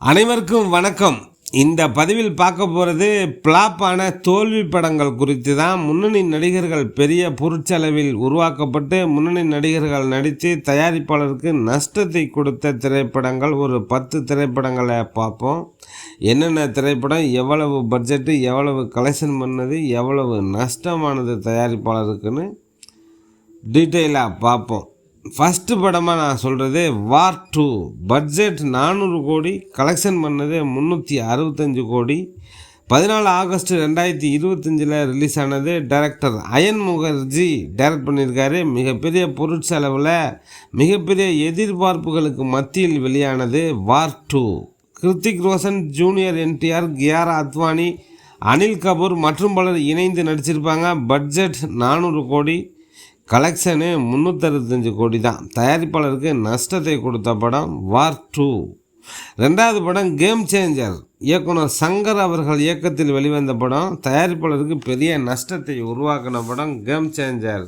அனைவருக்கும் வணக்கம். இந்த பதிவில் பார்க்க போகிறது பிளாப்பான தோல்வி படங்கள் குறித்து தான். முன்னணி நடிகர்கள் பெரிய பொருட்செலவில் உருவாக்கப்பட்டு முன்னணி நடிகர்கள் நடித்து தயாரிப்பாளருக்கு நஷ்டத்தை கொடுத்த திரைப்படங்கள் ஒரு பத்து திரைப்படங்களை பார்ப்போம். என்னென்ன திரைப்படம் எவ்வளவு பட்ஜெட்டு எவ்வளவு கலெக்ஷன் பண்ணது எவ்வளவு நஷ்டமானது தயாரிப்பாளருக்குன்னு டீட்டெயிலாக பார்ப்போம். ஃபஸ்ட்டு படமாக நான் சொல்கிறது வார் டூ பட்ஜெட் நானூறு கோடி கலெக்ஷன் பண்ணது முந்நூற்றி அறுபத்தஞ்சு கோடி. பதினாலு ஆகஸ்ட் ரெண்டாயிரத்தி இருபத்தஞ்சில் ரிலீஸ் ஆனது டைரக்டர் அயன் முகர்ஜி டைரக்ட் பண்ணியிருக்காரு. மிகப்பெரிய பொருட்செலவில் மிகப்பெரிய எதிர்பார்ப்புகளுக்கு மத்தியில் வெளியானது War two Hrithik Roshan junior NTR Kiara Advani Anil Kapoor மற்றும் பலர் இணைந்து நடிச்சிருப்பாங்க. பட்ஜெட் நானூறு கோடி. கலெக்ஷனு முந்நூற்றறுபத்தஞ்சு கோடி தான். தயாரிப்பாளருக்கு நஷ்டத்தை கொடுத்த படம் வார் டூ. ரெண்டாவது படம் கேம் சேஞ்சர் இயக்குனர் சங்கர் அவர்கள் இயக்கத்தில் வெளிவந்த படம். தயாரிப்பாளருக்கு பெரிய நஷ்டத்தை உருவாக்கின படம் கேம் சேஞ்சர்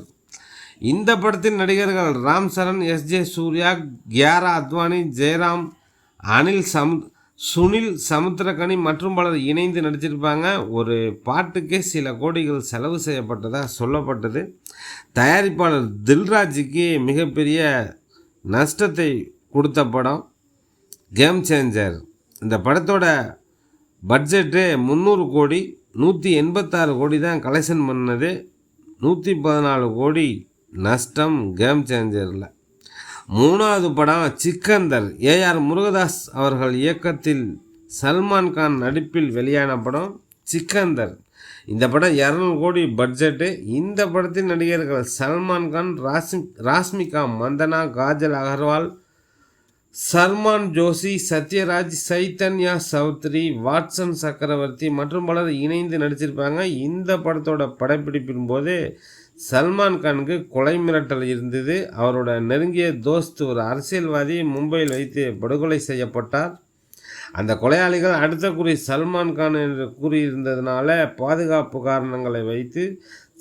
இந்த படத்தின் நடிகர்கள் ராம் சரண் எஸ் ஜே சூர்யா கியாரா அத்வானி ஜெயராம் அனில் சம் சுனில் சமுத்திரகனி மற்றும் பலர் இணைந்து நடிச்சிருப்பாங்க. ஒரு பாட்டுக்கே சில கோடிகள் செலவு செய்யப்பட்டதாக சொல்லப்பட்டது. தயாரிப்பாளர் தில்ராஜுக்கு மிகப்பெரிய நஷ்டத்தை கொடுத்த படம் கேம் சேஞ்சர் இந்த படத்தோட பட்ஜெட்டு முந்நூறு கோடி நூற்றி எண்பத்தாறு கோடி தான் கலெக்ஷன் பண்ணது. நூற்றி பதினாலு கோடி நஷ்டம் கேம் சேஞ்சரில் மூணாவது படம் சிக்கந்தர். ஏஆர் முருகதாஸ் அவர்கள் இயக்கத்தில் சல்மான் கான் நடிப்பில் வெளியான படம் சிக்கந்தர். இந்த படம் இரநூறு கோடி பட்ஜெட்டு. இந்த படத்தின் நடிகர்கள் சல்மான் கான் ராஸ்மி ராஸ்மிகா மந்தனா காஜல் அகர்வால் சல்மான் ஜோஷி சத்யராஜ் சைத்தன்யா சௌத்ரி வாட்சன் சக்கரவர்த்தி மற்றும் பலர் இணைந்து நடிச்சிருப்பாங்க. இந்த படத்தோட படப்பிடிப்பின் போது சல்மான் கானுக்கு கொலை மிரட்டல் இருந்தது. அவரோட நெருங்கிய தோஸ்த் ஒரு அரசியல்வாதி மும்பையில் வைத்து படுகொலை செய்யப்பட்டார். அந்த கொலையாளிகள் அடுத்த குறி சல்மான் கான் என்று கூறியிருந்ததுனால பாதுகாப்பு காரணங்களை வைத்து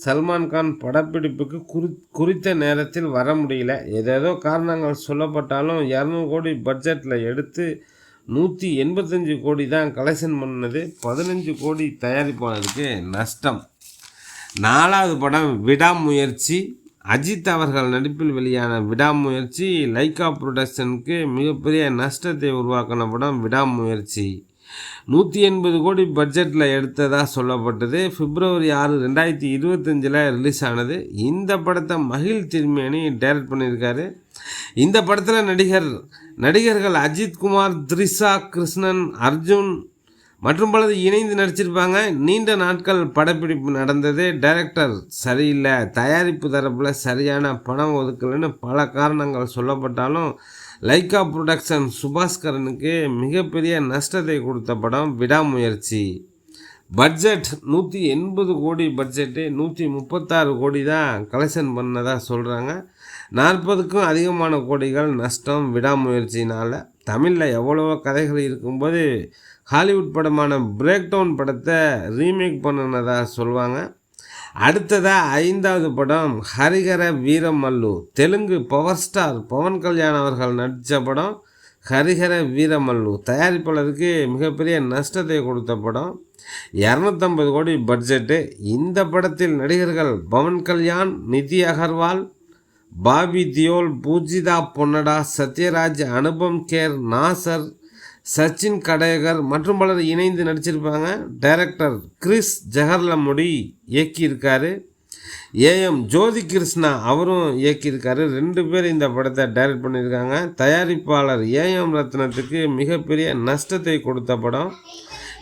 சல்மான் கான் படப்பிடிப்புக்கு குறி குறித்த நேரத்தில் வர முடியல. ஏதேதோ காரணங்கள் சொல்லப்பட்டாலும் இரநூறு கோடி பட்ஜெட்டில் எடுத்து நூற்றி எண்பத்தஞ்சு கோடி தான் கலெக்ஷன் பண்ணது. பதினஞ்சு கோடி தயாரிப்பாளருக்கு நஷ்டம். நாலாவது படம் விடாமுயற்சி. அஜித் அவர்கள் நடிப்பில் வெளியான விடாமுயற்சி லைகா ப்ரொடக்ஷனுக்கு மிகப்பெரிய நஷ்டத்தை உருவாக்கின படம் விடாமுயற்சி. நூற்றி எண்பது கோடி பட்ஜெட்டில் எடுத்ததாக சொல்லப்பட்டது. பிப்ரவரி ஆறு ரெண்டாயிரத்தி இருபத்தஞ்சில் ரிலீஸ் ஆனது. இந்த படத்தை மகிழ் திருமேனி டைரக்ட் பண்ணியிருக்காரு. இந்த படத்தில் நடிகர் நடிகர்கள் அஜித் குமார் த்ரிஷா கிருஷ்ணன் அர்ஜுன் மற்றும் பலது இணைந்து நடிச்சிருப்பாங்க. நீண்ட நாட்கள் படப்பிடிப்பு நடந்தது. டைரக்டர் சரியில்லை. தயாரிப்பு தரப்பில் சரியான பணம் ஒதுக்கலைன்னு பல காரணங்கள் சொல்லப்பட்டாலும் லைக்கா ப்ரொடக்ஷன் சுபாஸ்கரனுக்கு மிகப்பெரிய நஷ்டத்தை கொடுத்த படம் விடாமுயற்சி. பட்ஜெட் நூற்றி எண்பது கோடி பட்ஜெட்டு நூற்றி முப்பத்தாறு கோடி தான் கலெக்ஷன் பண்ணதாக சொல்கிறாங்க நாற்பதுக்கும் அதிகமான கோடிகள் நஷ்டம் விடாமுயற்சினால் தமிழில் எவ்வளவோ கதைகள் இருக்கும்போது ஹாலிவுட் படமான பிரேக் டவுன் படத்தை ரீமேக் பண்ணினதாக சொல்லுவாங்க அடுத்ததாக ஐந்தாவது படம் ஹரிஹர வீரமல்லு. தெலுங்கு பவர் ஸ்டார் பவன் கல்யாண் அவர்கள் நடித்த படம் ஹரிஹர வீரமல்லு. தயாரிப்பாளருக்கு மிகப்பெரிய நஷ்டத்தை கொடுத்த படம். இரநூத்தம்பது கோடி பட்ஜெட்டு இந்த படத்தில் நடிகர்கள் பவன் கல்யாண் நிதி அகர்வால் பாபி தியோல் பூஜிதா பொன்னடா சத்யராஜ் அனுபம் கேர் நாசர் சச்சின் கடேகர் மற்றும் பலர் இணைந்து நடிச்சிருப்பாங்க. டைரக்டர் கிறிஸ் ஜெகர்லமுடி இயக்கியிருக்காரு. ஏஎம் ஜோதி கிருஷ்ணா அவரும் இயக்கியிருக்காரு. ரெண்டு பேர் இந்த படத்தை டைரக்ட் பண்ணியிருக்காங்க. தயாரிப்பாளர் ஏஎம் ரத்னத்துக்கு மிகப்பெரிய நஷ்டத்தை கொடுத்த படம்.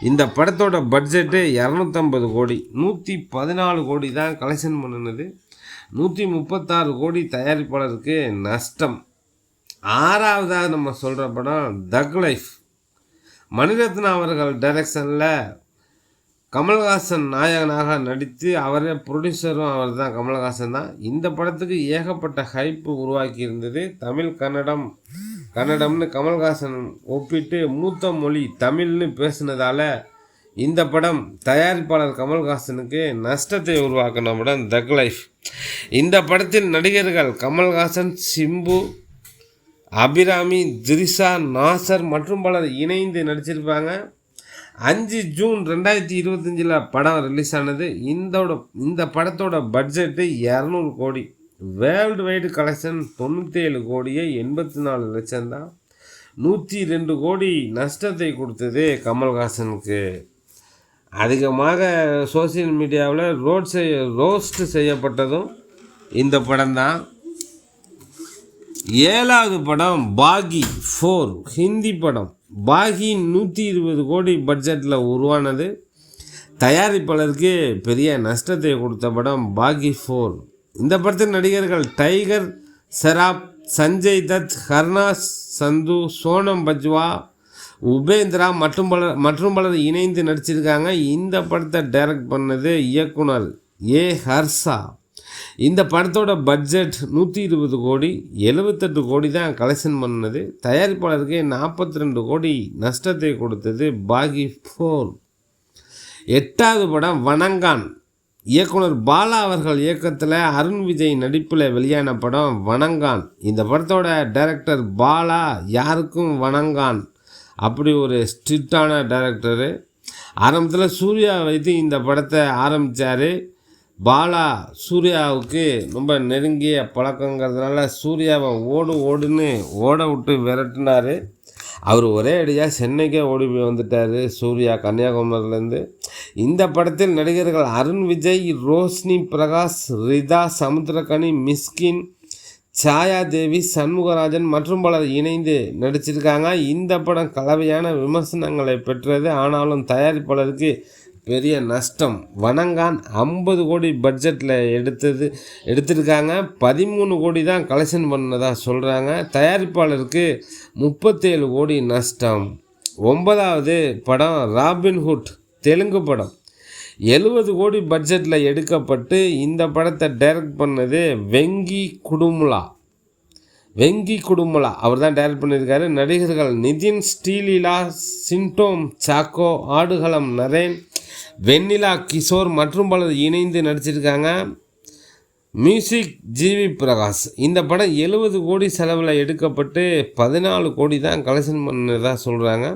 இந்த படத்தோட பட்ஜெட்டு இரநூத்தம்பது கோடி நூற்றி பதினாலு கோடி தான் கலெக்ஷன் பண்ணினது. நூற்றி முப்பத்தாறு கோடி தயாரிப்பாளருக்கு நஷ்டம். ஆறாவதாக நம்ம சொல்கிற படம் தக் லைஃப். மணிரத்னம் அவர்கள் டைரக்ஷனில் கமல்ஹாசன் நாயகனாக நடித்து அவரே ப்ரொடியூசரும் அவர் தான் கமல்ஹாசன் தான். இந்த படத்துக்கு ஏகப்பட்ட ஹைப்பு உருவாக்கி இருந்தது. தமிழ் கன்னடம். கன்னடம்னு கமல்ஹாசன் ஒப்பிட்டு மூத்த மொழி தமிழ்னு பேசினதால் இந்த படம் தயாரிப்பாளர் கமல்ஹாசனுக்கு நஷ்டத்தை உருவாக்கின படம் தக் லைஃப் இந்த படத்தில் நடிகர்கள் கமல்ஹாசன் சிம்பு அபிராமி திரிஷா நாசர் மற்றும் பலர் இணைந்து நடிச்சிருப்பாங்க. அஞ்சு ஜூன் ரெண்டாயிரத்தி இருபத்தஞ்சில் படம் ரிலீஸ் ஆனது இந்தோட இந்த படத்தோட பட்ஜெட்டு இரநூறு கோடி. வேர்ல்டு வைடு கலெக்ஷன் தொண்ணூற்றி ஏழு கோடியே எண்பத்தி நாலு லட்சம் தான் நூற்றி ரெண்டு கோடி நஷ்டத்தை கொடுத்தது கமல்ஹாசனுக்கு. அதிகமாக சோசியல் மீடியாவில் ரோட் செய்ய ரோஸ்ட் செய்யப்பட்டதும் இந்த படம் தான் ஏழாவது படம் பாகி ஃபோர் ஹிந்தி படம். பாகி நூற்றி இருபது கோடி பட்ஜெட்டில் உருவானது. தயாரிப்பாளருக்கு பெரிய நஷ்டத்தை கொடுத்த படம் பாகி ஃபோர். இந்த படத்தின் நடிகர்கள் டைகர் செராப் சஞ்சய் தத் ஹர்னாஸ் சந்து சோனம் பஜ்வா உபேந்திரா மற்றும் பலர் மற்றும் பலர் இணைந்து நடிச்சிருக்காங்க. இந்த படத்தை டைரக்ட் பண்ணது இயக்குனர் ஏ. ஹர்ஷா. இந்த படத்தோட பட்ஜெட் நூற்றி இருபது கோடி எழுபத்தெட்டு கோடி தான் கலெக்ஷன் பண்ணது. தயாரிப்பாளருக்கு நாற்பத்தி ரெண்டு கோடி நஷ்டத்தை கொடுத்தது பாகி ஃபோர் எட்டாவது படம் வணங்கான். இயக்குனர் பாலா அவர்கள் இயக்கத்தில் அருண் விஜய் நடிப்பில் வெளியான படம் வணங்கான். இந்த படத்தோட டைரக்டர் பாலா யாருக்கும் வணங்கான். அப்படி ஒரு ஸ்ட்ரிக்டான டைரக்டரு ஆரம்பத்தில் சூர்யா வைத்து இந்த படத்தை ஆரம்பித்தார் பாலா சூர்யாவுக்கு ரொம்ப நெருங்கிய பழக்கங்கிறதுனால சூர்யாவை ஓடு ஓடுன்னு ஓட விட்டு விரட்டினார். அவர் ஒரே அடியாக சென்னைக்கே ஓடி போய் வந்துட்டார் சூர்யா கன்னியாகுமரியிலேருந்து. இந்த படத்தில் நடிகர்கள் அருண் விஜய் ரோஷினி பிரகாஷ் ரிதா சமுத்திரகனி மிஸ்கின் சாயா தேவி சண்முகராஜன் மற்றும் பலர் இணைந்து நடிச்சிருக்காங்க. இந்த படம் கலவையான விமர்சனங்களை பெற்றது. ஆனாலும் தயாரிப்பாளருக்கு பெரிய நஷ்டம். வணங்கான் ஐம்பது கோடி பட்ஜெட்டில் எடுத்தது எடுத்திருக்காங்க. பதிமூணு கோடி தான் கலெக்ஷன் பண்ணதாக சொல்கிறாங்க தயாரிப்பாளருக்கு முப்பத்தேழு கோடி நஷ்டம். ஒன்பதாவது படம் ராபின்ஹுட் தெலுங்கு படம். எழுபது கோடி பட்ஜெட்டில் எடுக்கப்பட்டு இந்த படத்தை டைரக்ட் பண்ணது வெங்கி குடுமுலா. வெங்கி குடுமுலா அவர் தான் டைரக்ட் பண்ணியிருக்காரு. நடிகர்கள் நிதின் ஸ்டீலீலா சின்டோம் சாக்கோ ஆடுகளம் நரேன் வெண்ணிலா கிஷோர் மற்றும் பலர் இணைந்து நடிச்சிருக்காங்க. மியூசிக் ஜிவி பிரகாஷ். இந்த படம் எழுபது கோடி செலவில் எடுக்கப்பட்டு பதினாலு கோடி தான் கலெக்ஷன் பண்ணதாக சொல்கிறாங்க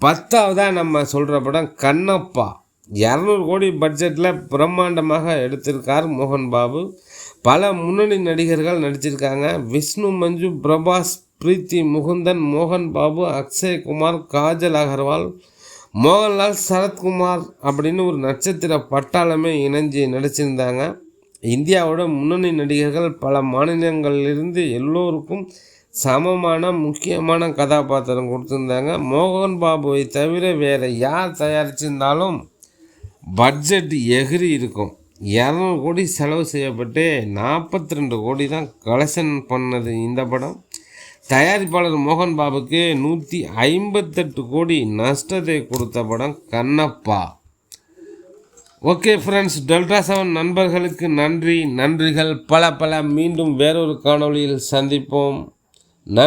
பத்தாவதாக நம்ம சொல்கிற படம் கண்ணப்பா. இரநூறு கோடி பட்ஜெட்டில் பிரம்மாண்டமாக எடுத்திருக்கார் மோகன் பாபு. பல முன்னணி நடிகர்கள் நடிச்சிருக்காங்க. விஷ்ணு மஞ்சு பிரபாஸ் பிரீத்தி முகுந்தன் மோகன் பாபு அக்ஷய் குமார் காஜல் அகர்வால் மோகன்லால் சரத்குமார் அப்படின்னு ஒரு நட்சத்திர பட்டாளமே இணைஞ்சு நடிச்சிருந்தாங்க. இந்தியாவோட முன்னணி நடிகர்கள் பல மாநிலங்களிலிருந்து எல்லோருக்கும் சமமான முக்கியமான கதாபாத்திரம் கொடுத்துருந்தாங்க. மோகன் பாபுவை தவிர வேறு யார் தயாரிச்சிருந்தாலும் பட்ஜெட் எகிரி இருக்கும். இரநூறு கோடி செலவு செய்யப்பட்டு நாற்பத்தி ரெண்டு கோடி தான் கலெக்ஷன் பண்ணது இந்த படம். தயாரிப்பாளர் மோகன் பாபுக்கு நூற்றி ஐம்பத்தெட்டு கோடி நஷ்டத்தை கொடுத்த படம் Kannappa. Okay friends delta seven நண்பர்களுக்கு நன்றி. நன்றிகள். பல பல. மீண்டும் வேறொரு காணொளியில் சந்திப்போம்.